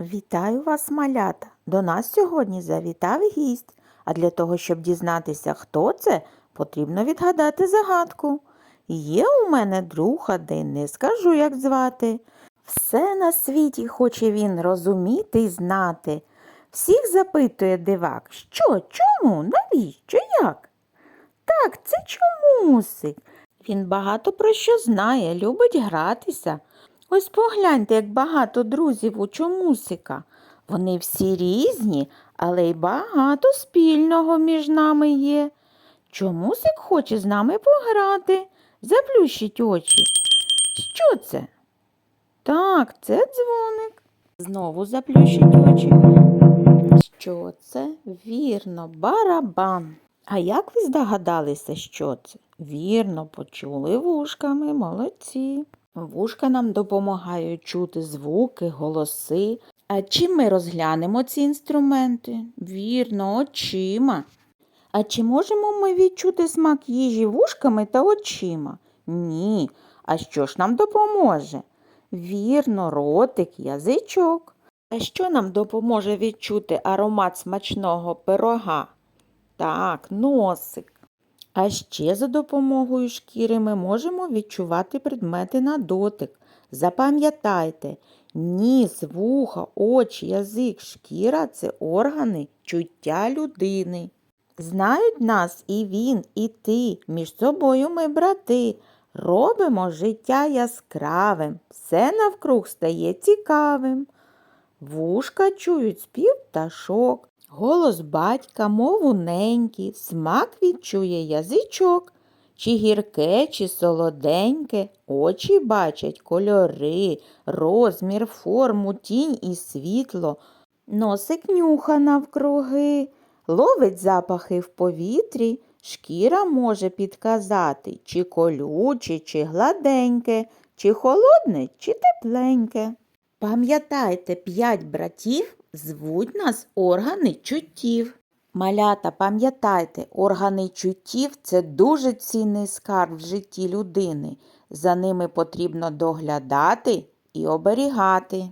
Вітаю вас, малята! До нас сьогодні завітав гість. А для того, щоб дізнатися, хто це, потрібно відгадати загадку. Є у мене друг один, не скажу, як звати. Все на світі хоче він розуміти й знати. Всіх запитує дивак, що, чому, навіщо, як? Так, це чомусик. Він багато про що знає, любить гратися. Ось погляньте, як багато друзів у чомусика. Вони всі різні, але й багато спільного між нами є. Чомусик хоче з нами пограти, заплющить очі. Що це? Так, це дзвоник. Знову заплющить очі. Що це? Вірно, барабан. А як ви здогадалися, що це? Вірно, почули вушками, молодці. Вушка нам допомагають чути звуки, голоси. А чим ми розглянемо ці інструменти? Вірно, очима. А чи можемо ми відчути смак їжі вушками та очима? Ні. А що ж нам допоможе? Вірно, ротик, язичок. А що нам допоможе відчути аромат смачного пирога? Так, носик. А ще за допомогою шкіри ми можемо відчувати предмети на дотик. Запам'ятайте, ніс, вуха, очі, язик, шкіра це органи чуття людини. Знають нас і він, і ти, між собою ми брати. Робимо життя яскравим, все навкруг стає цікавим. Вушка чують спів пташок, голос батька, мову неньки, смак відчує язичок, чи гірке, чи солоденьке, очі бачать кольори, розмір, форму, тінь і світло, носик нюха навкруги, ловить запахи в повітрі, шкіра може підказати, чи колюче, чи гладеньке, чи холодне, чи тепленьке. Пам'ятайте, п'ять братів звуть нас органи чуттів. Малята, пам'ятайте, органи чуттів це дуже цінний скарб в житті людини. За ними потрібно доглядати і оберігати.